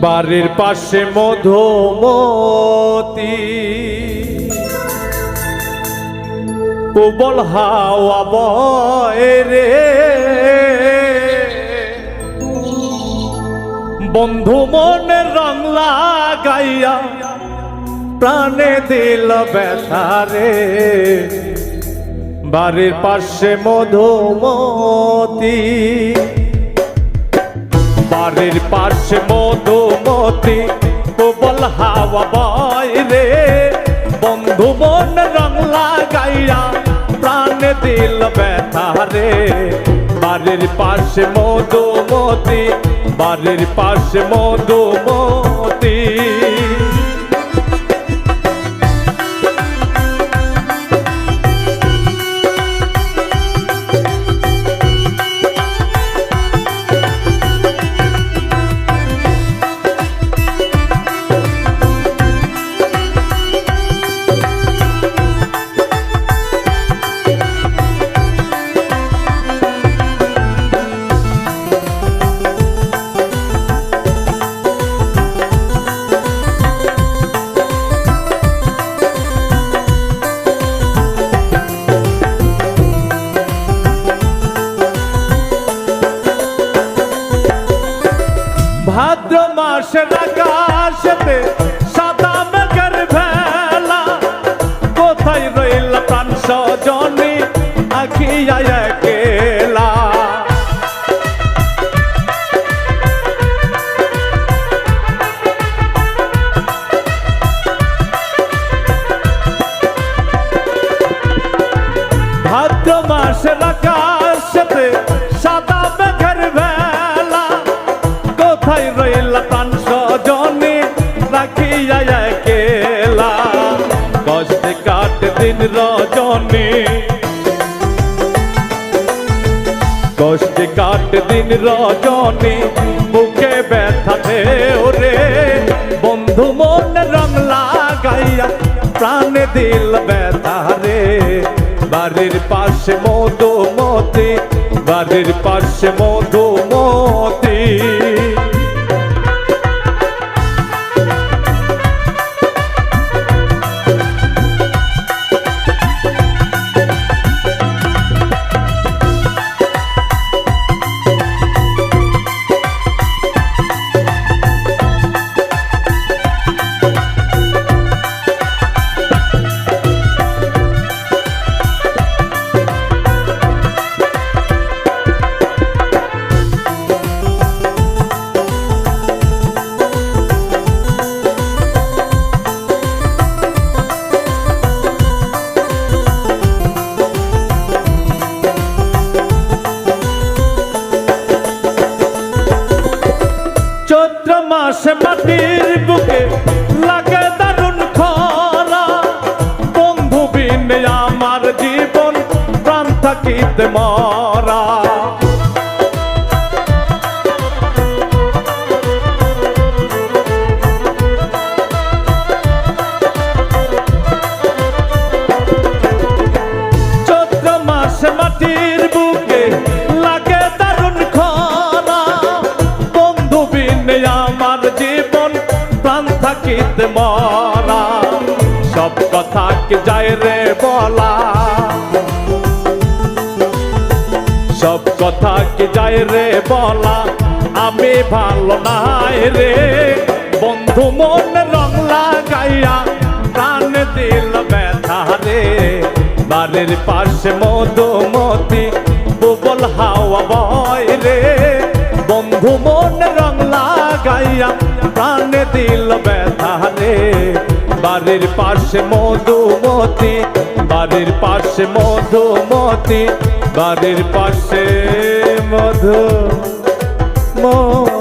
বাড়ির পাশে মধুমতি। প্রবল হাওয়া বয় রে। বন্ধু মনের রং লাগাইয়া প্রাণে দিল ব্যথা রে। বাড়ির পাশে মধুমতি। বাড়ির পাশে মধুমতি, প্রবল হাওয়া বয় রে। বন্ধু মন রং লাগাইয়া প্রাণ দিল ব্যথা রে। বাড়ির পাশে মধুমতি, বাড়ির পাশে মধুমতি। ভাদ্র মাসের আকাশেতে সাদা মেঘের ভেলা। কোথায় রইল প্রাণ সজনী আখিয়া একেলা। ভাদ্র মাসের কোথায় রইল প্রাণ সজনে রাখিয়া একেলা। কষ্টে কাটে দিন রজনী। কষ্টে কাটে দিন রজনী বুকে ওরে বন্ধু মন রং লাগাইয়া প্রাণ দিল ব্যথা রে। বাড়ির পাশে মধুমতি, বাড়ির পাশে মধুমতি মাটির বুকে লাগে দারুণ খরা। বন্ধু বিনে আমার জীবন প্রাণ থাকিতে মরা, সব কথা কি যায় রে বলা? সব কথা কি যায় রে বলা? আমি ভালো নাই রে। বন্ধু মন রং লাগাইয়া প্রাণ দিল ব্যথা রে। বাড়ির পাশে মধুমতি বুবল হাওয়া বয় রে। বন্ধু মন রং লাগাইয়া প্রাণ দিল ব্যথা বাড়ির পাশে মধুমতি বাড়ির পাশে মধুমতি বাড়ির পাশে মধু মধু